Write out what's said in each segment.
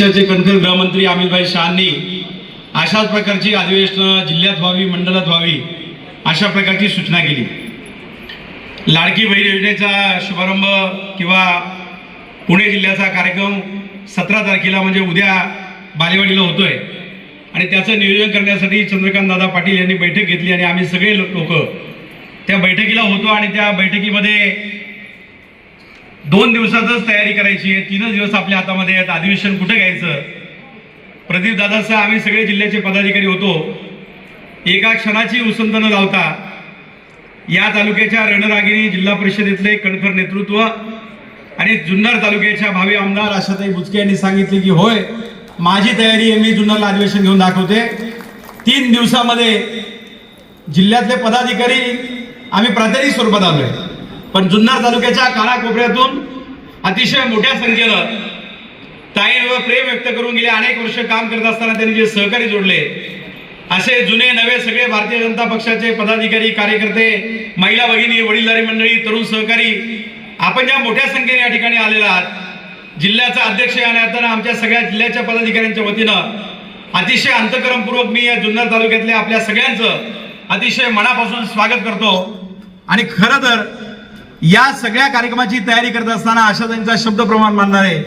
राज्याचे कणखर गृहमंत्री अमितभाई शहांनी अशाच प्रकारची अधिवेशनं जिल्ह्यात व्हावी मंडळात व्हावी अशा प्रकारची सूचना केली. लाडकी बहीण योजनेचा शुभारंभ किंवा पुणे जिल्ह्याचा कार्यक्रम सतरा तारखेला म्हणजे उद्या बालेवाडीला होतोय. आणि त्याचं नियोजन करण्यासाठी चंद्रकांत दादा पाटील यांनी बैठक घेतली आणि आम्ही सगळे लोक त्या बैठकीला होतो आणि त्या बैठकीमध्ये दोन दिवसातच तयारी करायची आहे. तीनच दिवस आपल्या हातामध्ये आहेत. अधिवेशन कुठं घ्यायचं? प्रदीप दादासह आम्ही सगळे जिल्ह्याचे पदाधिकारी होतो. एका क्षणाची उसंत न लावता. या तालुक्याच्या रणरागिणी जिल्हा परिषदेतले कणखर नेतृत्व आणि जुन्नर तालुक्याच्या भावी आमदार आशाताई बुचके यांनी सांगितले की होय माझी तयारी आहे. मी जुन्नरला अधिवेशन घेऊन दाखवते. तीन दिवसामध्ये जिल्ह्यातले पदाधिकारी आम्ही प्रातिनिधिक स्वरूपात आलो आहे पण जुन्नर तालुक्याच्या कानाकोपऱ्यातून अतिशय मोठ्या संख्येनं ताईंवर प्रेम व्यक्त करून गेले. अनेक वर्ष काम करत असताना त्यांनी जे सहकारी जोडले. असे जुने नवे सगळे भारतीय जनता पक्षाचे पदाधिकारी कार्यकर्ते महिला भगिनी वडीलधारी मंडळी तरुण सहकारी आपण ज्या मोठ्या संख्येने या ठिकाणी आलेला आहात जिल्ह्याचा अध्यक्ष या नात्यानं आमच्या सगळ्या जिल्ह्याच्या पदाधिकाऱ्यांच्या वतीनं अतिशय अंतकरणपूर्वक मी या जुन्नर तालुक्यातल्या आपल्या सगळ्यांचं अतिशय मनापासून स्वागत करतो. आणि खरं तर या सगळ्या कार्यक्रमाची तयारी करत असताना अशा त्यांचा शब्द प्रमाण मानणारे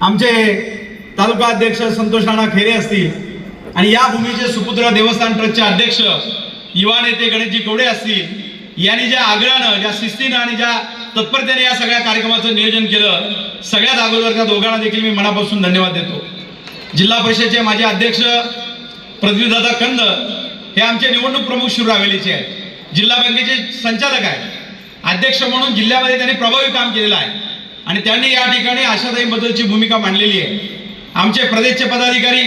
आमचे तालुका अध्यक्ष संतोष राणा खेरे असतील आणि या भूमीचे सुपुत्र देवस्थान ट्रस्टचे अध्यक्ष युवा नेते गणेशजी कोडे असतील यांनी ज्या आग्रहानं ज्या शिस्तीनं आणि ज्या तत्परतेने या सगळ्या कार्यक्रमाचं नियोजन केलं सगळ्यात अगोदर त्या दोघांना देखील मी मनापासून धन्यवाद देतो. जिल्हा परिषदेचे माझे अध्यक्ष पृथ्वीदादा कंद हे आमचे निवडणूक प्रमुख शिवरावेलीचे आहेत. जिल्हा बँकेचे संचालक आहेत. अध्यक्ष म्हणून जिल्ह्यामध्ये त्यांनी प्रभावी काम केलेलं आहे. आणि त्यांनी या ठिकाणी आशाताईबद्दलची भूमिका मांडलेली आहे. आमचे प्रदेशचे पदाधिकारी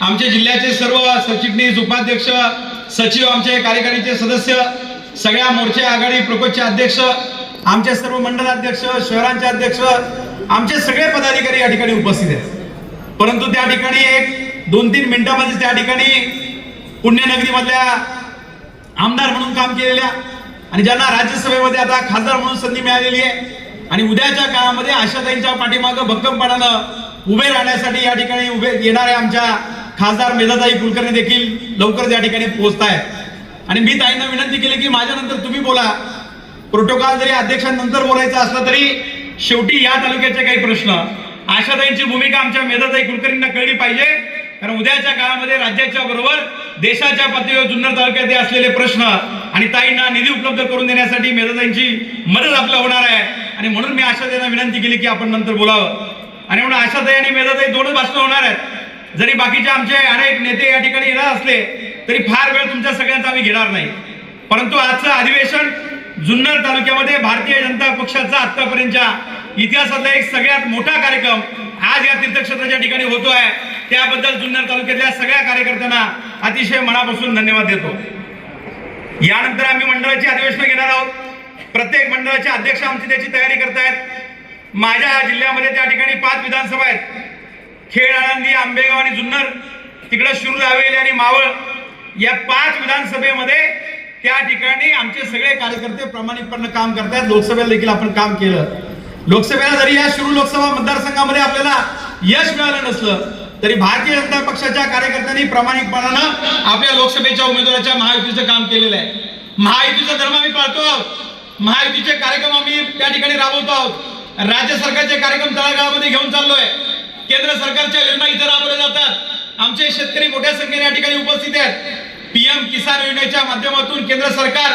आमचे जिल्ह्याचे सर्व सरचिटणीस उपाध्यक्ष सचिव आमचे कार्यकारीचे सदस्य सगळ्या मोर्चे आघाडी प्रकोपचे अध्यक्ष आमचे सर्व मंडलाध्यक्ष शहरांचे अध्यक्ष आमचे सगळे पदाधिकारी या ठिकाणी उपस्थित आहेत. परंतु त्या ठिकाणी एक दोन तीन मिनिटामध्ये त्या ठिकाणी पुण्यनगरीमधल्या आमदार म्हणून काम केलेल्या आणि ज्यांना राज्यसभेमध्ये आता खासदार म्हणून संधी मिळालेली आहे आणि उद्याच्या काळामध्ये आशाताईंच्या पाठीमागं भक्कमपणानं उभे राहण्यासाठी या ठिकाणी उभे येणाऱ्या आमच्या खासदार मेधाताई कुलकर्णी देखील लवकरच या ठिकाणी पोहोचताय आणि मी ताईंना विनंती केली की माझ्यानंतर तुम्ही बोला. प्रोटोकॉल जरी अध्यक्षांनंतर बोलायचा असला तरी शेवटी या तालुक्याचे काही प्रश्न. आशाताईंची भूमिका आमच्या मेधाताई कुलकर्णींना कळली पाहिजे. कारण उद्याच्या काळामध्ये राज्याच्या बरोबर देशाच्या पातळीवर जुन्नर तालुक्यात असलेले प्रश्न आणि ताईंना निधी उपलब्ध करून देण्यासाठी मेधाताईंची मदत आपल्याला होणार आहे. आणि म्हणून मी आशाताईंना विनंती केली की आपण नंतर बोलावं. आणि म्हणून आशाताई आणि मेधाताई दोनच भाषण होणार आहेत. जरी बाकीचे आमचे अनेक नेते या ठिकाणी येणार असले तरी फार वेळ तुमच्या सगळ्यांचा आम्ही घेणार नाही. परंतु आजचं अधिवेशन जुन्नर तालुक्यामध्ये भारतीय जनता पक्षाचा आतापर्यंतच्या इतिहासातला एक सगळ्यात मोठा कार्यक्रम आज या तीर्थक्षेत्राच्या ठिकाणी होतो आहे त्याबद्दल जुन्नर तालुक्यातल्या सगळ्या कार्यकर्त्यांना अतिशय मनापासून धन्यवाद देतो. यानंतर आम्ही मंडळाची अधिवेशनं घेणार आहोत. प्रत्येक मंडळाचे अध्यक्ष आमची त्याची तयारी करतायत. माझ्या जिल्ह्यामध्ये त्या ठिकाणी पाच विधानसभा आहेत. खेड आळंदी आंबेगाव आणि जुन्नर. तिकडं शिरूर हवेली आणि मावळ. या पाच विधानसभेमध्ये त्या ठिकाणी आमचे सगळे कार्यकर्ते प्रामाणिकपणे काम करतायत. लोकसभेला देखील आपण काम केलं. लोकसभेला जरी या शिरूर लोकसभा मतदारसंघामध्ये आपल्याला यश मिळालं नसलं तरी भारतीय जनता पक्षाच्या कार्यकर्त्यांनी प्रामाणिकपणानं आपल्या लोकसभेच्या उमेदवाराच्या महायुतीचं काम केलेलं आहे. महायुतीचा धर्म आम्ही पाळतो आहोत. महायुतीचे कार्यक्रम आम्ही त्या ठिकाणी राबवतो आहोत. राज्य सरकारचे कार्यक्रम तळागाळामध्ये घेऊन चाललोय. केंद्र सरकारच्या योजना इथं राबवल्या जातात. आमचे शेतकरी मोठ्या संख्येने या ठिकाणी उपस्थित आहेत. पीएम किसान योजनेच्या माध्यमातून केंद्र सरकार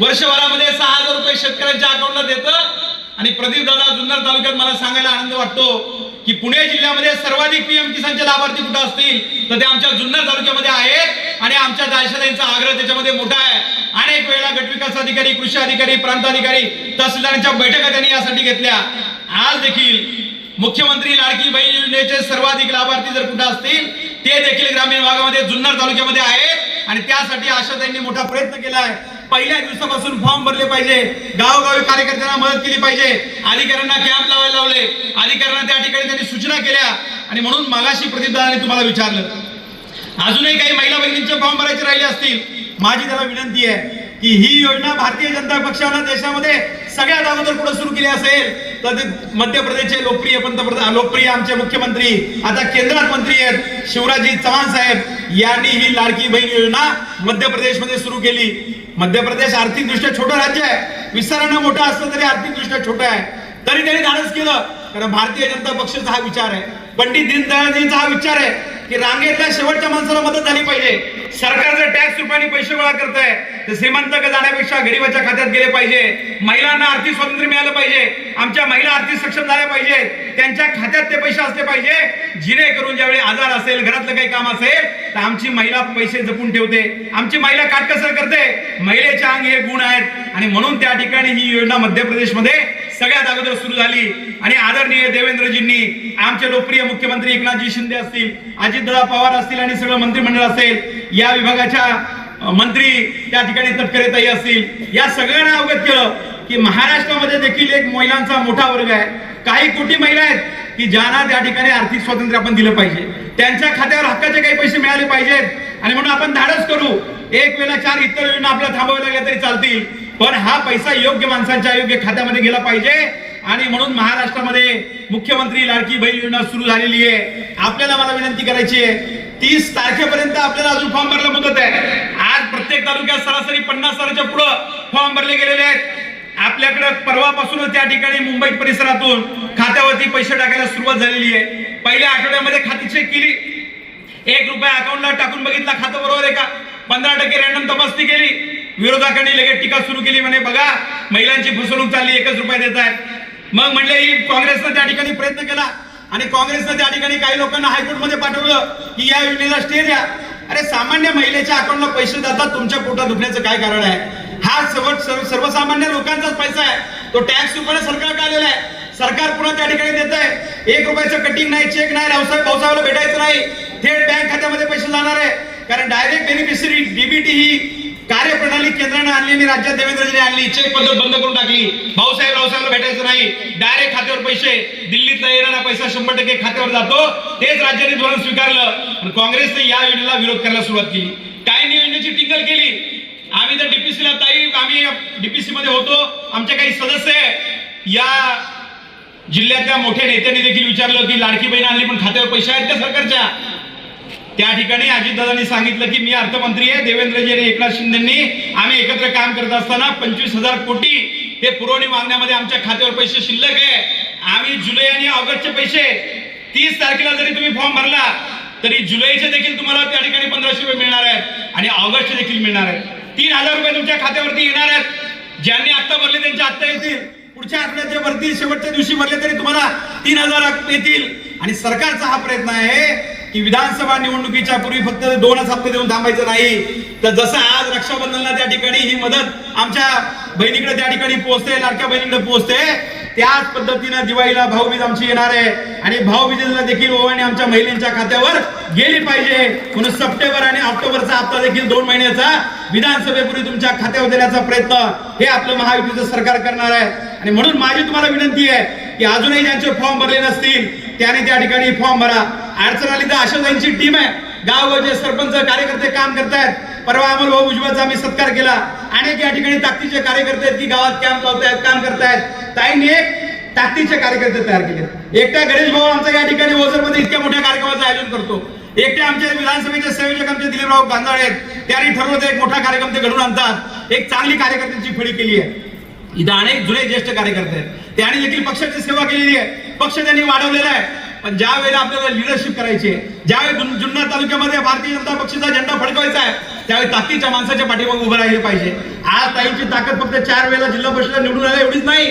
वर्षभरामध्ये सहा हजार रुपये शेतकऱ्यांच्या अकाउंटला देतं. आणि प्रदीप दादा जुन्नर तालुक्यात मला सांगायला आनंद वाटतो. की पुणे जिल्ह्यामध्ये सर्वाधिक पीएम किसानचे लाभार्थी कुठं असतील? तर ते आमच्या जुन्नर तालुक्यामध्ये आहेत आणि आमच्या दायशादाईंचा आग्रह त्याच्यामध्ये मोठा आहे. अनेक वेळेला गटविकास अधिकारी कृषी अधिकारी प्रांत अधिकारी तहसीलदारांच्या बैठका त्यांनी यासाठी घेतल्या. आज देखील मुख्यमंत्री लाडकी बहीण योजनेचे सर्वाधिक लाभार्थी जर कुठे असतील ते देखील ग्रामीण भागामध्ये जुन्नर तालुक्यामध्ये आहेत. आणि त्यासाठी आशा त्यांनी मोठा प्रयत्न केला आहे. पहिल्या दिवसापासून फॉर्म भरले पाहिजे. गावोगावी कार्यकर्त्यांना मदत केली पाहिजे. अधिकाऱ्यांना कॅम्प लावायला लावले. अधिकाऱ्यांना त्या ठिकाणी त्यांनी सूचना केल्या. आणि म्हणून मागाशी प्रदीपदारांनी तुम्हाला विचारलं. अजूनही काही महिला बहिणींचे फॉर्म भरायचे राहिले असतील माझी त्याला विनंती आहे की ही योजना भारतीय जनता पक्षानं देशामध्ये सगळ्यात अगोदर पुढे सुरू केली असेल तर ते मध्य प्रदेशचे लोकप्रिय पंतप्रधान लोकप्रिय आमचे मुख्यमंत्री आता केंद्रात मंत्री आहेत शिवराजजी चव्हाण साहेब यांनी ही लाडकी बहीण योजना मध्य प्रदेशमध्ये सुरू केली. मध्य प्रदेश आर्थिकदृष्ट्या छोटं राज्य आहे. विस्तारानं मोठं असलं तरी आर्थिकदृष्ट्या छोटं आहे. तरी त्यांनी धाडस केलं. कारण भारतीय जनता पक्षाचा हा विचार आहे. पंडित दीनदयाळजींचा हा विचार आहे की रांगेतल्या शेवटच्या माणसाला मदत झाली पाहिजे. सरकार जर टॅक्स रुपयाने पैसे गोळा करत आहे तर श्रीमंत जाण्यापेक्षा गरीबाच्या खात्यात गेले पाहिजे. महिलांना आर्थिक स्वातंत्र्य मिळालं पाहिजे. आमच्या महिला आर्थिक सक्षम झाल्या पाहिजे. त्यांच्या खात्यात ते पैसे असले पाहिजे. करून ज्यावेळी आजार असेल घरातलं काही काम असेल तर आमची महिला पैसे जपून ठेवते. आमची महिला काटकसर करते. महिलेच्या अंग हे गुण आहेत. आणि म्हणून त्या ठिकाणी ही योजना मध्य प्रदेशमध्ये सगळ्यात अगोदर सुरू झाली. आणि आदरणीय देवेंद्रजींनी आमचे लोकप्रिय मुख्यमंत्री एकनाथजी शिंदे असतील अजितदादा पवार असतील आणि सगळं मंत्रिमंडळ असेल या विभागाच्या मंत्री त्या ठिकाणी तटकरेताई असतील या सगळ्यांना अवगत केलं की महाराष्ट्रामध्ये देखील एक महिलांचा मोठा वर्ग आहे. काही कोटी महिला आहेत की ज्यांना त्या ठिकाणी आर्थिक स्वातंत्र्य आपण दिलं पाहिजे. त्यांच्या खात्यावर हक्काचे काही पैसे मिळाले पाहिजेत. आणि म्हणून आपण धाडस करू. एक वेळा चार इतर योजना आपल्याला थांबवाव्या लागल्या तरी चालतील. पण हा पैसा योग्य माणसांच्या योग्य खात्यामध्ये गेला पाहिजे. आणि म्हणून महाराष्ट्रामध्ये मुख्यमंत्री लाडकी बहीण योजना सुरू झालेली आहे. आपल्याला मला विनंती करायची आहे तीस तारखेपर्यंत आपल्याला अजून फॉर्म भरला मुदत आहे. आज प्रत्येक तालुक्यात सरासरी पन्नास हजाराच्या पुढं फॉर्म भरले गेलेले आहेत. आपल्याकडे परवापासूनच त्या ठिकाणी मुंबई परिसरातून खात्यावरती पैसे टाकायला सुरुवात झालेली आहे. पहिल्या आठवड्यामध्ये खाती चेक केली. एक रुपया अकाउंटला टाकून बघितला खातं बरोबर आहे का? पंधरा टक्के रॅन्डम तपासणी केली. विरोधकांनी लगेच टीका सुरू केली म्हणे बघा महिलांची फसवणूक चालली एकच रुपये देत आहेत. मग म्हणले ही काँग्रेसनं त्या ठिकाणी प्रयत्न केला आणि काँग्रेसनं त्या ठिकाणी काही लोकांना हायकोर्टमध्ये पाठवलं की या योजनेला स्टे द्या. अरे सामान्य महिलेच्या अकाउंटला पैसे जातात तुमच्या पोटात दुखण्याचं काय कारण आहे? हा सर्व सर्वसामान्य लोकांचाच पैसा आहे. तो टॅक्स रुपये सरकार आलेला आहे? सरकार पुन्हा त्या ठिकाणी देत आहे. एक रुपयाचं कटिंग नाही चेक नाही रावसाहेब पावसाळ्याला भेटायचं नाही. थेट बँक खात्यामध्ये पैसे जाणार आहे. कारण डायरेक्ट बेनिफिशरी डीबीटी ही कार्यप्रणाली केंद्राने आणली आणि राज्यात देवेंद्रजीने आणली. चेक पद्धत बंद करून टाकली. भाऊसाहेब रावसाहेबला भेटायचं नाही. डायरेक्ट खात्यावर पैसे. दिल्लीतला येणारा पैसा शंभर टक्के खात्यावर जातो. तेच राज्याने धोरण स्वीकारलं. आणि काँग्रेसने या योजनेला विरोध करायला सुरुवात केली. काही योजनेची टिंगल केली? आम्ही तर डीपीसीला ताई आम्ही डीपीसी मध्ये होतो. आमचे काही सदस्य या जिल्ह्यातल्या मोठ्या नेत्यांनी देखील विचारलं की लाडकी बहीण आणली पण खात्यावर पैसे आहेत त्या सरकारच्या? त्या ठिकाणी अजितदादांनी सांगितलं की मी अर्थमंत्री आहे देवेंद्रजी आणि एकनाथ शिंदेनी आम्ही एकत्र काम करत असताना पंचवीस हजार कोटी हे पुरवणी मागण्यामध्ये आमच्या खात्यावर पैसे शिल्लक आहे. आम्ही जुलै आणि ऑगस्टचे पैसे तीस तारखेला जरी तुम्ही फॉर्म भरला तरी जुलैचे देखील तुम्हाला त्या ठिकाणी पंधराशे रुपये मिळणार आहेत आणि ऑगस्टचे देखील मिळणार आहेत. तीन हजार रुपये तुमच्या खात्यावरती येणार आहेत. ज्यांनी आत्ता भरले त्यांचे आत्ता येतील. पुढच्या आठवड्यात जे भरतील शेवटच्या दिवशी भरले तरी तुम्हाला तीन हजार येतील. आणि सरकारचा हा प्रयत्न आहे की विधानसभा निवडणुकीच्या पूर्वी फक्त दोनच हप्ते देऊन थांबायचं नाही. तर जसं आज रक्षाबंधनला त्या ठिकाणी ही मदत आमच्या बहिणीकडे त्या ठिकाणी पोहोचते लाडक्या बहिणीकडे पोहोचते त्याच पद्धतीनं दिवाळीला भाऊबीज आमची येणार आहे. आणि भाऊबीजेला देखील ओवाणी आमच्या महिलांच्या खात्यावर गेली पाहिजे. म्हणून सप्टेंबर आणि ऑक्टोबरचा हप्ता देखील दोन महिन्याचा विधानसभेपूर्वी तुमच्या खात्यावर देण्याचा प्रयत्न हे आपलं महायुतीचं सरकार करणार आहे. आणि म्हणून माझी तुम्हाला विनंती आहे की अजूनही ज्यांचे फॉर्म भरले नसतील त्याने त्या ठिकाणी फॉर्म भरा. अडचण आली तर अशा त्यांची टीम आहे. गावचे सरपंच कार्यकर्ते काम करतायत. परवा अमोल भाऊ भुजबळचा आम्ही सत्कार केला. अनेक या ठिकाणी ताकदीचे कार्यकर्ते आहेत की गावात कॅम्प लावतायत काम करतायत. ताईंनी एक ताकदीचे कार्यकर्ते तयार केले. एकटा गणेश भाऊ आमचा या ठिकाणी ओझरमध्ये इतक्या मोठ्या कार्यक्रमाचं आयोजन करतो. एकटे आमचे विधानसभेचे संयोजक आमचे दिलीपराव गांजाळे आहेत. त्यांनी ठरवलं एक मोठा कार्यक्रम ते घडून आणतात. एक चांगली कार्यकर्त्यांची फळी केली आहे. इथं अनेक जुने ज्येष्ठ कार्यकर्ते आहेत. त्यांनी देखील पक्षाची सेवा केलेली आहे. पक्ष त्यांनी वाढवलेला आहे. पण ज्या वेळेला आपल्याला लिडरशिप करायची आहे ज्यावेळी जुन्नर तालुक्यामध्ये भारतीय जनता पक्षाचा झेंडा फडकवायचा आहे त्यावेळी ताकदीच्या माणसाच्या पाठीमागे उभं राहिले पाहिजे. आज ताईंची ताकद फक्त चार वेळेला जिल्हा परिषदेला निवडून आल्या एवढीच नाही.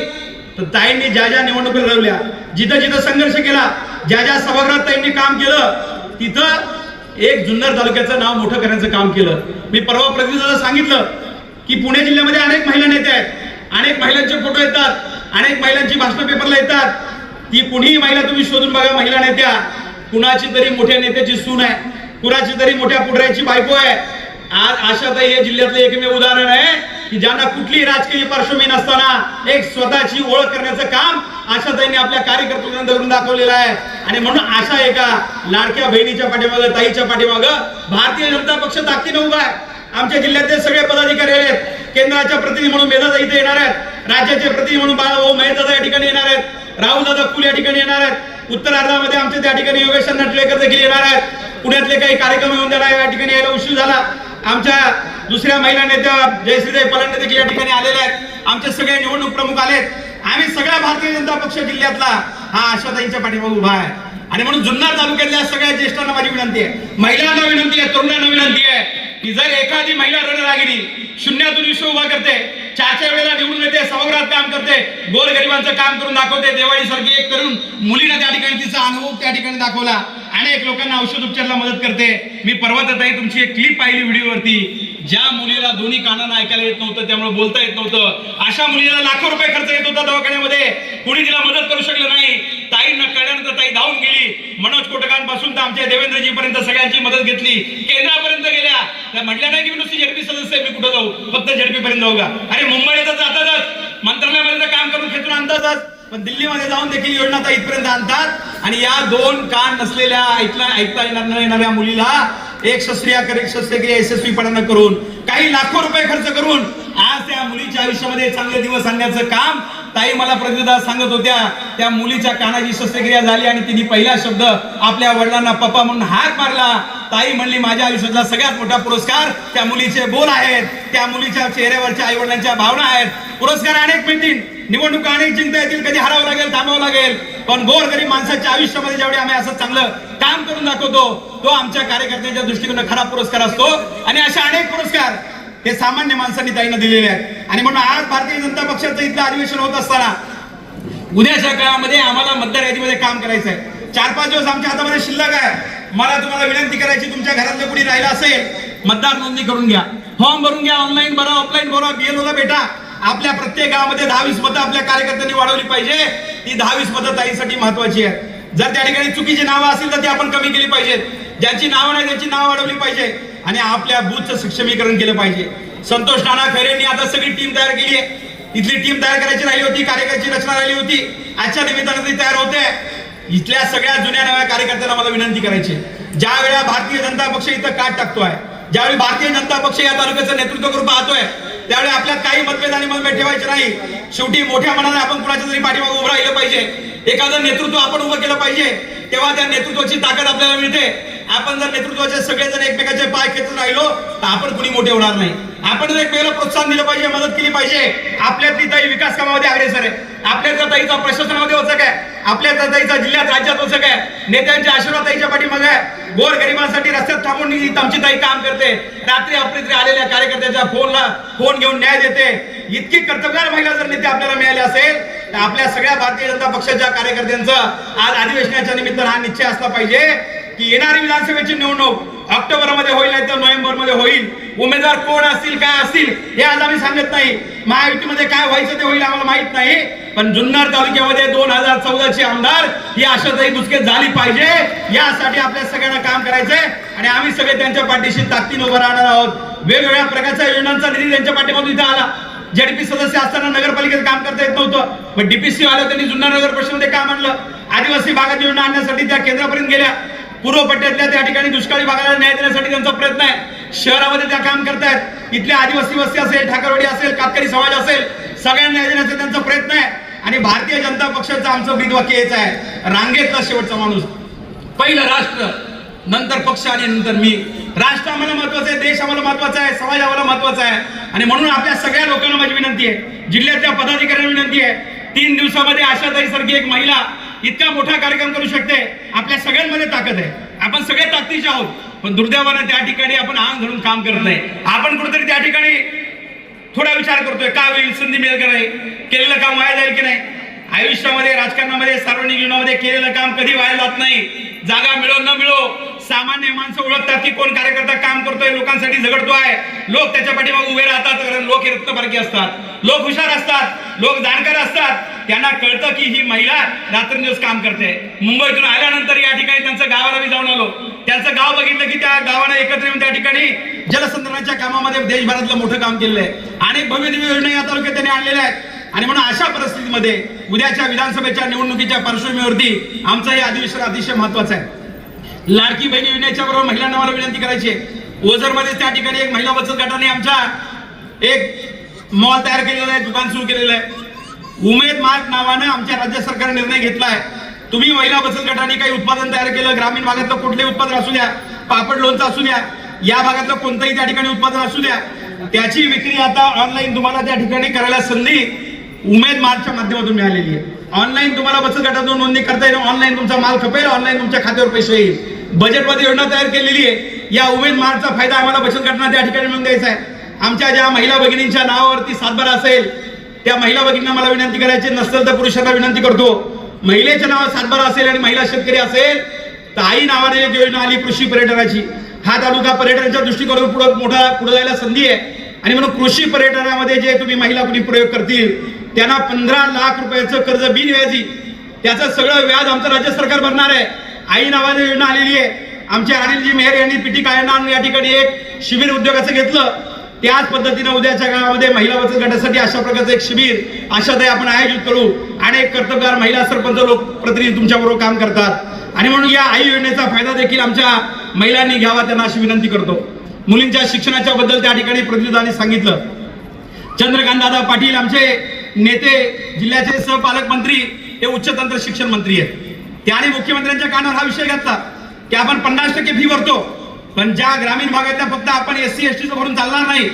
तर ताईंनी ज्या ज्या निवडणुका लढवल्या जिथं जिथं संघर्ष केला ज्या ज्या सभागृहात ताईंनी काम केलं तिथं एक जुन्नर तालुक्याचं नाव मोठं करण्याचं काम केलं. मी परवा प्रतिनिधीला सांगितलं की पुणे जिल्ह्यामध्ये अनेक महिला नेते आहेत. अनेक महिलांचे फोटो येतात. अनेक महिलांची भाषणं पेपरला येतात. ती कुणीही महिला तुम्ही शोधून बघा महिला नेत्या. कुणाची तरी मोठ्या नेत्याची सून आहे. कुणाची तरी मोठ्या पुढऱ्याची बायको आहे. आज आशाताई हे जिल्ह्यातलं एकमेव उदाहरण आहे की ज्यांना कुठलीही राजकीय पार्श्वभूमी नसताना एक स्वतःची ओळख करण्याचं काम आशाताईंनी आपल्या कार्यकर्त्यांना दाखवलेलं आहे. आणि म्हणून आशा एका लाडक्या बहिणीच्या पाठीमागं ताईच्या पाठीमागं भारतीय जनता पक्ष ताकदीने उभा आहे. आमच्या जिल्ह्यातले सगळे पदाधिकारी आहेत. केंद्राच्या प्रतिनिधी म्हणून मेधादा इथे येणार आहेत. राज्याचे प्रतिनिधी म्हणून बाळाभाऊ महेशदादा या ठिकाणी येणार आहेत. राहुल दादा फुल या ठिकाणी येणार आहेत. उत्तरार्धामध्ये आमच्या त्या ठिकाणी योगेश नटलेकर देखील येणार आहेत. पुण्यातले काही कार्यक्रम येऊन देणार या ठिकाणी यायला उशीर झाला. आमच्या दुसऱ्या महिला नेत्या जयश्रीदेव पलांडे देखील या ठिकाणी आलेल्या आहेत. आमचे सगळे निवडणूक प्रमुख आलेत. आम्ही सगळ्या भारतीय जनता पक्ष जिल्ह्यातला हा आशाताईंच्या पाठीमागे उभा आहे. आणि म्हणून जुन्नर तालुक्यातल्या सगळ्या ज्येष्ठांना माझी विनंती आहे. महिलांना विनंती आहे तरुणांना विनंती आहे. की जर एखादी महिला रणरागिनी शून्यातून विश्व उभा करते चार चार वेळेला निवडून येते सभागृहात काम करते गोरगरिबांचं काम करून दाखवते दिवाळीसारखी एक करून मुलीनं त्या ठिकाणी तिचा अनुभव त्या ठिकाणी दाखवला. अनेक लोकांना औषध उपचारला मदत करते. मी पर्वतताई तुमची एक क्लिप पाहिली व्हिडिओवरती. ज्या मुलीला दोन्ही कानानं ऐकायला येत नव्हतं त्यामुळे बोलता येत नव्हतं. अशा मुलीला लाखो रुपये खर्च येत होता दवाखान्यामध्ये. कुणी तिला मदत करू शकलं नाही. ताई न कळल्यानंतर ताई धावून गेली. मनोज कोटकांपासून तर आमच्या देवेंद्रजी पर्यंत सगळ्यांची मदत घेतली. केंद्रापर्यंत गेल्या. त्या म्हटल्या नाही की मी नुसती झडपी सदस्य मी कुठं जाऊ? फक्त झडपी पर्यंत जाऊ का? अरे मुंबईला तर जातातच. मंत्रालयामध्ये तर काम करून खेचून आणतातच. पण दिल्लीमध्ये जाऊन देखील योजना आता इथपर्यंत आणतात. आणि या दोन कान नसलेल्या ऐकला ऐकता येणार न येणाऱ्या मुलीला एक शस्त्रिया कर एक शस्त्रक्रिया यशस्वीपणानं करून काही लाखो रुपये खर्च करून आज त्या मुलीच्या आयुष्यामध्ये चांगले दिवस आणण्याचं काम ताई मला प्रतिदा सांगत होत्या. त्या मुलीच्या कानाची शस्त्रक्रिया झाली आणि तिने पहिला शब्द आपल्या वडिलांना पप्पा म्हणून हात मारला. ताई म्हणली माझ्या आयुष्यातला सगळ्यात मोठा पुरस्कार त्या मुलीचे बोल आहेत. त्या मुलीच्या चेहऱ्यावरच्या आई वडिलांच्या भावना आहेत. पुरस्कार अनेक मिळतील. निवडणुका अनेक जिंकता येतील कधी हरावं लागेल थांबावं लागेल. पण गोर गरीब माणसाच्या आयुष्यामध्ये जेवढे आम्ही असं चांगलं काम करून दाखवतो तो आमच्या कार्यकर्त्यांच्या दृष्टिकोन खरा पुरस्कार असतो. आणि अशा अनेक पुरस्कार हे सामान्य माणसांनी ताईनं दिलेले आहेत. आणि म्हणून आज भारतीय जनता पक्षाचं इथलं अधिवेशन होत असताना उद्याच्या काळामध्ये आम्हाला मतदार यादीमध्ये काम करायचं आहे चार पाच दिवस आमच्या हातामध्ये शिल्लक आहे. मला तुम्हाला विनंती करायची तुमच्या घरातलं कुणी राहिलं असेल मतदार नोंदणी करून घ्या. फॉर्म भरून घ्या ऑनलाईन भरा ऑफलाईन भरा बीएलओला भेटा. आपल्या प्रत्येक गावामध्ये दहावीस मतं आपल्या कार्यकर्त्यांनी वाढवली पाहिजे. ती दहावीस मतं ताईसाठी महत्वाची आहे जर त्या ठिकाणी चुकीची नावं असतील तर ती आपण कमी केली पाहिजेत. ज्यांची नावं नाही त्यांची नावं वाढवली पाहिजे. आणि आपल्या बूथचं सक्षमीकरण केलं पाहिजे. संतोष नाना खैरेंनी आता सगळी टीम तयार केली आहे. इथली टीम तयार करायची राहिली होती कार्यकर्त्याची रचना राहिली होती. आजच्या निमित्तानं ती तयार होते. इथल्या सगळ्या जुन्या नव्या कार्यकर्त्यांना मला विनंती करायची ज्या वेळा भारतीय जनता पक्ष इथं काट टाकतोय ज्यावेळी भारतीय जनता पक्ष या तालुक्याचं नेतृत्व करून पाहतोय त्यावेळी आपल्यात काही मतभेद आणि मतभेद ठेवायचे नाही. शेवटी मोठ्या मनाने आपण कुणाच्या तरी पाठीमागे उभं राहिलं पाहिजे. एखादं नेतृत्व आपण उभं केलं पाहिजे तेव्हा त्या नेतृत्वाची ताकद आपल्याला मिळते. आपण जर नेतृत्वाचे सगळेजण एकमेकाचे पाय खेचत राहिलो तर आपण कुणी मोठे होणार नाही. आपण जर एकमेकाला प्रोत्साहन दिलं पाहिजे मदत केली पाहिजे आपल्यातली ताई विकास कामामध्ये अग्रेसर आहे. आपल्यातल्या ताईचा प्रशासनामध्ये वचक काय आपल्या ताईचा जिल्ह्यात राज्यात वचक काय नेत्यांच्या आशीर्वाद ताईच्या पाठीमाग आहे. गोर गरिबांसाठी रस्त्यात थांबून ही आमची ताई काम करते. रात्री अपरित्री आलेल्या कार्यकर्त्याच्या फोनला फोन घेऊन न्याय देते. इतकी कर्तबगार महिला जर नेते आपल्याला मिळाले असेल तर आपल्या सगळ्या भारतीय जनता पक्षाच्या कार्यकर्त्यांचा आज अधिवेशनाच्या निमित्तानं हा निश्चय असला पाहिजे. की येणारी विधानसभेची निवडणूक ऑक्टोबरमध्ये होईल नाही तर नोव्हेंबरमध्ये होईल. उमेदवार कोण असतील काय असतील हे आज आम्ही सांगत नाही. महायुतीमध्ये काय व्हायचं ते होईल आम्हाला माहीत नाही. पण जुन्नर तालुक्यामध्ये दोन हजार चौदाचे आमदार ही आशाताई दुसके झाली पाहिजे. यासाठी आपल्या सगळ्यांना काम करायचंय. आणि आम्ही सगळे त्यांच्या पाठीशी ताकदीन उभं राहणार आहोत. वेगवेगळ्या प्रकारच्या योजनांचा निधी त्यांच्या पाठीमधून इथे आला. जेडपी सदस्य असताना नगरपालिकेत काम करता येत नव्हतं. पण डीपीसी आलं त्यांनी जुन्नर नगर परिषदेमध्ये काम आणलं. आदिवासी भागात योजना आणण्यासाठी त्या केंद्रापर्यंत गेल्या. पूर्व पट्ट्यातल्या त्या ठिकाणी दुष्काळी भागाला न्याय देण्यासाठी त्यांचा प्रयत्न आहे. शहरामध्ये त्या काम करतायत. इथल्या आदिवासी वस्ती असेल ठाकरवाडी असेल कातकरी समाज असेल सगळ्यांना न्याय देण्याचा त्यांचा प्रयत्न आहे. आणि भारतीय जनता पक्षाचं आमचं ब्रीदवाक्य हेच आहे. रांगेतला शेवटचा माणूस. पहिलं राष्ट्र नंतर पक्ष आणि नंतर मी. राष्ट्र आम्हाला महत्वाचं आहे देश आम्हाला महत्त्वाचा आहे समाज आम्हाला महत्त्वाचा आहे. आणि म्हणून आपल्या सगळ्या लोकांना माझी विनंती आहे. जिल्ह्यातल्या पदाधिकाऱ्यांना विनंती आहे. तीन दिवसामध्ये आशाताई सारखी एक महिला इतका मोठा कार्यक्रम करू शकते. आपल्या सगळ्यांमध्ये ताकद आहे. आपण सगळे ताकदीचे आहोत. पण दुर्दैवानं त्या ठिकाणी आपण आंग धरून काम करत नाही. आपण कुठेतरी त्या ठिकाणी थोडा विचार करतोय. का होईल? संधी मिळेल का नाही? केलेलं काम वाया जाईल की नाही? आयुष्यामध्ये राजकारणामध्ये सार्वजनिक जीवनामध्ये केलेलं काम कधी वाया जात नाही. जागा मिळो न मिळो सामान्य माणसं ओळखतात की कोण कार्यकर्ता काम करतोय लोकांसाठी झगडतो आहे लोक त्याच्या पाठीमागे उभे राहतात कारण लोक हे रक्तपारखी असतात. लोक हुशार असतात. लोक जाणकार असतात. त्यांना कळतं की ही महिला रात्रंदिवस काम करते. मुंबईतून आल्यानंतर या ठिकाणी त्यांचं गावाला मी जाऊन आलो. त्यांचं गाव बघितलं की त्या गावानं एकत्र येऊन त्या ठिकाणी जलसंधारणाच्या कामामध्ये देशभरातलं मोठं काम केलेलं आहे. अनेक भव्य योजना या तालुक्यात त्यांनी आणलेल्या आहेत. आणि म्हणून अशा परिस्थितीमध्ये उद्याच्या विधानसभेच्या निवडणुकीच्या पार्श्वभूमीवरती आमचं हे अधिवेशन अतिशय महत्वाचं आहे. लाडकी बहिणी योजनेच्या बरोबर महिलांना मला विनंती करायची आहे. ओझरमध्ये त्या ठिकाणी एक महिला बचत गटाने आमच्या एक मॉल तयार केलेला आहे दुकान सुरू केलेलं आहे. उमेद मार्ग नावानं आमच्या राज्य सरकारने निर्णय घेतला आहे तुम्ही महिला बचत गटाने काही उत्पादन तयार केलं ग्रामीण भागातलं कुठलेही उत्पादन असू द्या पापड लोणचं असू द्या या भागातलं कोणतंही त्या ठिकाणी उत्पादन असू द्या त्याची विक्री आता ऑनलाईन तुम्हाला त्या ठिकाणी करायला संधी उमेद मार्गच्या माध्यमातून मिळालेली आहे. ऑनलाईन तुम्हाला बचत गटातून नोंदणी करता येईल ऑनलाईन तुमचा माल खपेल ऑनलाईन तुमच्या खात्यावर पैसे येईल. बजेटमध्ये योजना तयार केलेली आहे. या उमेद मार्गचा फायदा आम्हाला बचत गटांना त्या ठिकाणी मिळून द्यायचा आहे. आमच्या ज्या महिला भगिनींच्या नावावरती सातबारा असेल त्या महिला भगिनींना मला विनंती करायची नसेल तर पुरुषांना विनंती करतो. महिलेच्या नावात सातबारा असेल आणि महिला शेतकरी असेल तर आई नावाने एक योजना आली कृषी पर्यटनाची. हा तालुका पर्यटनाच्या दृष्टिकोनातून पुढे मोठा पुढे जायला संधी आहे. आणि म्हणून कृषी पर्यटनामध्ये जे तुम्ही महिला कुणी प्रयोग करतील त्यांना पंधरा लाख रुपयाचं कर्ज बिनव्याजी त्याचं सगळं व्याज आमचं राज्य सरकार भरणार आहे. आई नावाने योजना आलेली आहे. आमच्या अनिलजी मेहर यांनी पीटी कायना या ठिकाणी एक शिबिर उद्योगाचं घेतलं. त्याच पद्धतीनं उद्याच्या काळामध्ये महिला बचत गटासाठी अशा प्रकारचं एक शिबिर अशातही आपण आयोजित करू. अनेक कर्तबगार महिला सरपंच लोकप्रतिनिधी तुमच्याबरोबर काम करतात. आणि म्हणून या आई योजनेचा फायदा देखील आमच्या महिलांनी घ्यावा त्यांना अशी विनंती करतो. मुलींच्या शिक्षणाच्या बद्दल त्या ठिकाणी प्रतिनिधांनी सांगितलं. चंद्रकांत दादा पाटील आमचे नेते जिल्ह्याचे सहपालकमंत्री हे उच्चतंत्र शिक्षण मंत्री आहेत. त्याने मुख्यमंत्र्यांच्या कानावर हा विषय घातला की आपण पन्नास टक्के फी भरतो. पण ज्या ग्रामीण भागातल्या फक्त आपण एस सी एस टीचं भरून चालणार नाही.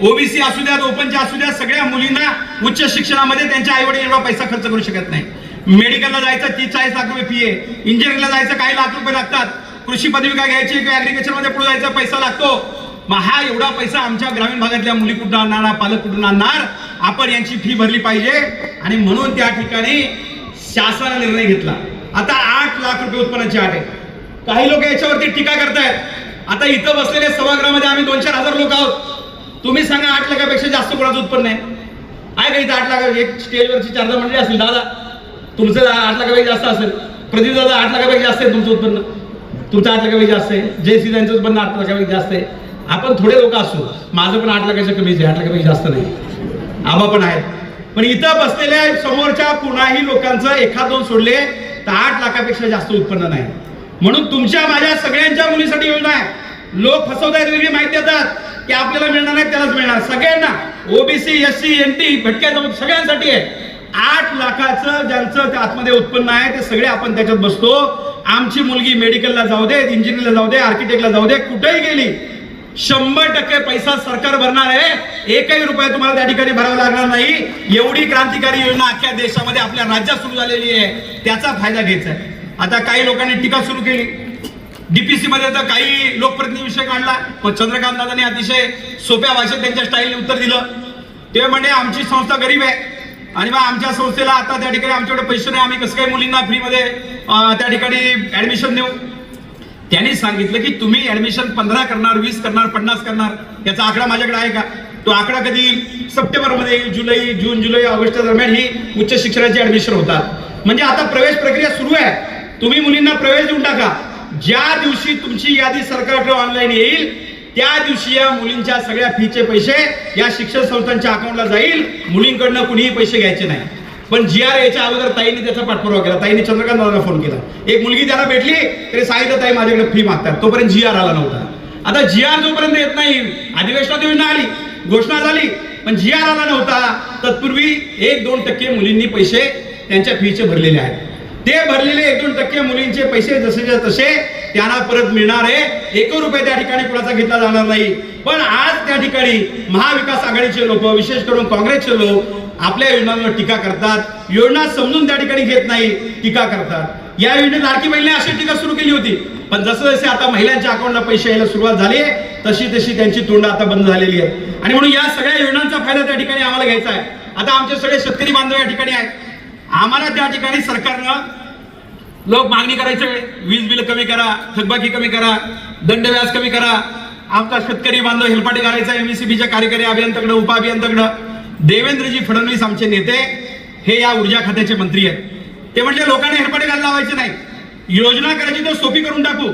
ओबीसी असू द्यात ओपनच्या असू द्या सगळ्या मुलींना उच्च शिक्षणामध्ये त्यांच्या आईवडील एवढा पैसा खर्च करू शकत नाही. मेडिकलला जायचं तीस चाळीस लाख रुपये फी आहे. इंजिनिअरिंगला जायचं काही लाख रुपये लागतात. कृषी पदविका घ्यायची किंवा ऍग्रिकल्चरमध्ये पुढे जायचा पैसा लागतो. मग हा एवढा पैसा आमच्या ग्रामीण भागातल्या मुली कुठून आणणार पालक कुठून आणणार? आपण यांची फी भरली पाहिजे. आणि म्हणून त्या ठिकाणी शासनाने निर्णय घेतला. आता आठ लाख रुपये उत्पन्नाची आठ आहे. काही लोक याच्यावरती टीका करतायत. आता इथं बसलेले सभागृहामध्ये आम्ही दोन चार हजार लोक आहोत. तुम्ही सांगा आठ लाखापेक्षा जास्त कोणाचं उत्पन्न आहे? आहे का इथं आठ लाख? एक स्टेजवरची चार दहा मंडळी असेल दादा. तुमचं आठ लाखापेक्षा जास्त असेल प्रदीप दादा आठ लाखापेक्षा जास्त आहे तुमचं उत्पन्न. तुमचं आठ लाखापेक्षा जास्त आहे. जयश्री त्यांचं उत्पन्न आठ लाखापेक्षा जास्त आहे. आपण थोडे लोक असू. माझं पण आठ लाखाच्या कमीच आहे आठ लाखापेक्षा जास्त नाही. आबा पण आहेत. पण इथं बसलेल्या समोरच्या कुणाही लोकांचं एखाद दोन सोडले तर आठ लाखापेक्षा जास्त उत्पन्न नाही. म्हणून तुमच्या माझ्या सगळ्यांच्या मुलीसाठी योजना आहे. लोक फसवतात वेगळी माहिती देतात. की आपल्याला मिळणार नाही त्यालाच मिळणार. सगळ्यांना OBC S C N T भटक्या जमात सगळ्यांसाठी आहे. आठ लाखाचं ज्यांचं त्या आतमध्ये उत्पन्न आहे ते सगळे आपण त्याच्यात बसतो. आमची मुलगी मेडिकलला जाऊ दे इंजिनिअरला जाऊ दे आर्किटेक्टला जाऊ दे कुठेही गेली शंभर टक्के पैसा सरकार भरणार आहे. एकही रुपया तुम्हाला त्या ठिकाणी भरावा लागणार नाही. एवढी क्रांतिकारी योजना अख्ख्या देशामध्ये आपल्या राज्यात सुरू झालेली आहे. त्याचा फायदा घ्यायचा आहे. आता काही लोकांनी टीका सुरू केली. डीपीसी मध्ये तर काही लोकप्रतिनिधी विषय काढला पण चंद्रकांत दादांनी अतिशय सोप्या भाषेत त्यांच्या स्टाईलने उत्तर दिलं. ते म्हणे आमची संस्था गरीब आहे. आणि मग आमच्या संस्थेला आता त्या ठिकाणी आमच्याकडे पैसे नाही. आम्ही कसं काही मुलींना फ्रीमध्ये त्या ठिकाणी ऍडमिशन देऊ? त्यांनी सांगितलं की तुम्ही ऍडमिशन पंधरा करणार वीस करणार पन्नास करणार. याचा आकडा माझ्याकडे आहे का? तो आकडा कधी सप्टेंबरमध्ये येईल जुलै जून जुलै ऑगस्ट दरम्यान ही उच्च शिक्षणाची ऍडमिशन होतात. म्हणजे आता प्रवेश प्रक्रिया सुरू आहे. तुम्ही मुलींना प्रवेश देऊन टाका. ज्या दिवशी तुमची यादी सरकारकडे ऑनलाईन येईल त्या दिवशी या मुलींच्या सगळ्या फीचे पैसे या शिक्षण संस्थांच्या अकाउंटला जाईल. मुलींकडनं कुणीही पैसे घ्यायचे नाही. पण जी आर याच्या अगोदर ताईने त्याचा पाठपुरावा केला. ताईने चंद्रकांत दादांना फोन केला. एक मुलगी त्याला भेटली तरी सांगितलं ताई माझ्याकडे फी मागतात. तोपर्यंत जी आर आला नव्हता. आता जी आर जोपर्यंत येत नाही अधिवेशनात योजना आली घोषणा झाली पण जी आर आला नव्हता. तत्पूर्वी एक दोन टक्के मुलींनी पैसे त्यांच्या फीचे भरलेले आहेत. ते भरलेले एक दोन टक्के मुलींचे पैसे जसेच्या तसे त्यांना परत मिळणार. आहे एक रुपये त्या ठिकाणी कुणाचा घेतला जाणार नाही. पण आज त्या ठिकाणी महाविकास आघाडीचे लोक विशेष करून काँग्रेसचे लोक आपल्या योजनांवर टीका करतात. योजना समजून त्या ठिकाणी घेत नाही टीका करतात. या योजनेत लाडकी महिला अशी टीका सुरू केली होती. पण जसं जसे आता महिलांच्या अकाउंटला पैसे यायला सुरुवात झाली तशी तशी त्यांची तोंड आता बंद झालेली आहे. आणि म्हणून या सगळ्या योजनांचा फायदा त्या ठिकाणी आम्हाला घ्यायचा आहे. आता आमचे सगळे शेतकरी बांधव या ठिकाणी आहेत. आम्हाला त्या ठिकाणी सरकारनं लोक मागणी करायचे वीज बिल कमी करा थकबाकी कमी करा दंड व्याज कमी करा. आमचा शेतकरी बांधव हेलपाटे करायचा एमएससीबीच्या कार्यकारी अभियंत्याकडे उपअभियंत्याकडं देवेंद्रजी फडणवीस आमचे नेते हे या ऊर्जा खात्याचे मंत्री आहेत. ते म्हटले लोकांनी हेलपाटे घाल लावायचे नाही. योजना करायची तर सोपी करून टाकू.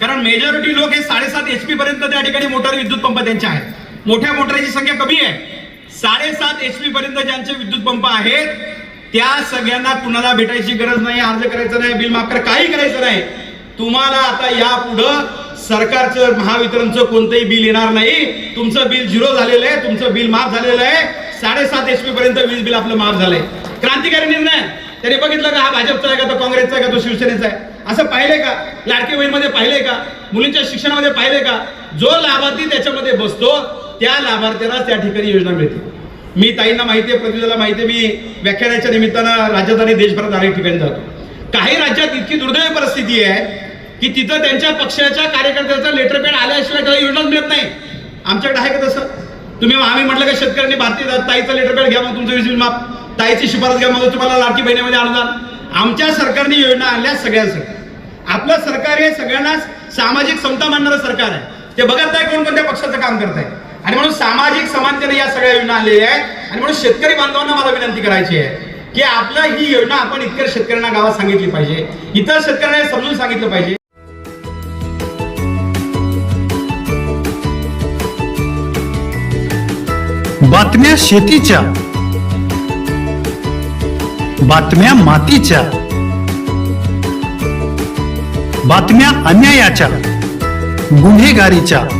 कारण मेजॉरिटी लोक हे साडेसात एच पी पर्यंत त्या ठिकाणी मोटार विद्युत पंप त्यांचे आहेत. मोठ्या मोटारची संख्या कमी आहे. साडेसात एच पी पर्यंत ज्यांचे विद्युत पंप आहेत त्या सगळ्यांना कुणाला भेटायची गरज नाही अर्ज करायचा नाही बिल माफ करा काही करायचं नाही. तुम्हाला आता या पुढं सरकारचं महावितरणचं कोणतंही बिल येणार नाही. तुमचं बिल झिरो झालेलं आहे तुमचं बिल माफ झालेलं आहे. साडेसात एच पी पर्यंत वीज बिल आपलं माफ झालंय. क्रांतिकारी निर्णय. आहे. त्याने बघितलं का हा भाजपचा आहे का तो काँग्रेसचा आहे का तो शिवसेनेचा आहे? असं पाहिलंय का? लाडके बहीणमध्ये पाहिलंय का? मुलींच्या शिक्षणामध्ये पाहिलंय का? जो लाभार्थी त्याच्यामध्ये बसतो त्या लाभार्थ्याला त्या ठिकाणी योजना मिळते. मी ताईंना माहिती आहे पृथ्वीला माहिती आहे मी व्याख्यानाच्या निमित्तानं राज्यात आणि देशभरात अनेक ठिकाणी जातो. काही राज्यात इतकी दुर्दैव परिस्थिती आहे की तिथं त्यांच्या पक्षाच्या कार्यकर्त्याचा लेटर पॅड आल्याशिवाय त्याला योजना मिळत नाही. आमच्याकडे आहे का तसं? तुम्ही आम्ही म्हटलं का शेतकऱ्यांनी भारतीय ताईचा लेटर पॅड घ्या मग तुमचं वीज बिल माफ. ताईची शिफारस घ्या मग तुम्हाला लाडकी बहिणीमध्ये अनुदान. आमच्या सरकारने योजना आणल्या सगळ्यांसाठी. आपलं सरकार हे सगळ्यांना सामाजिक समता मानणारं सरकार आहे. ते बघत नाही कोणकोणत्या पक्षाचं काम करत आहे आणि म्हणून सामाजिक समानतेने या सगळ्या योजना आणलेल्या आहेत. आणि म्हणून शेतकरी बांधवांना मला विनंती करायची आहे की आपलं ही योजना आपण इतर शेतकऱ्यांना गावात सांगितली पाहिजे. इतर शेतकऱ्यांना समजून सांगितलं पाहिजे. बातम्या शेतीच्या. बातम्या मातीच्या. बातम्या अन्यायाच्या. गुन्हेगारीच्या.